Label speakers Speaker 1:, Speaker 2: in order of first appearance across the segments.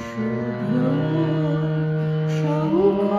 Speaker 1: শুভ্র শঙ্খ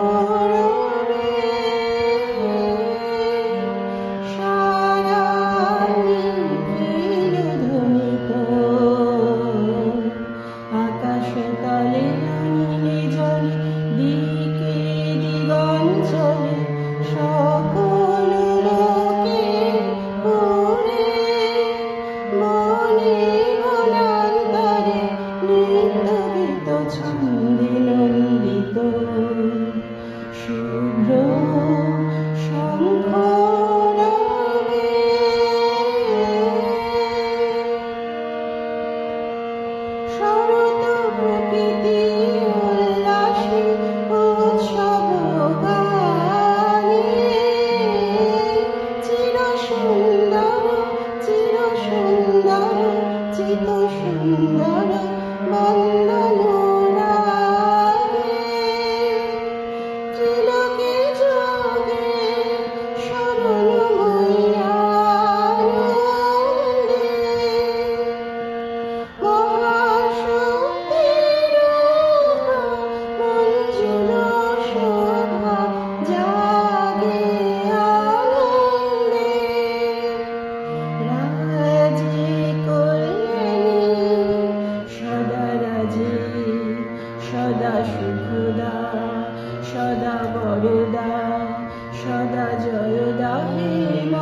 Speaker 1: খোদা সদা বরদা সদা জয়দা হেম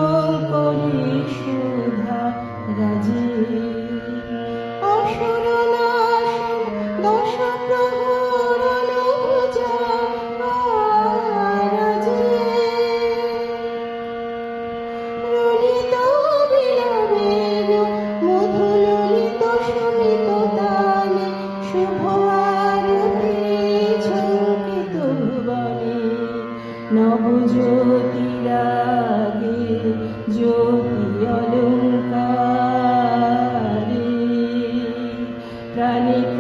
Speaker 1: করি সুধা রাজি। অসুর দশ Titanic.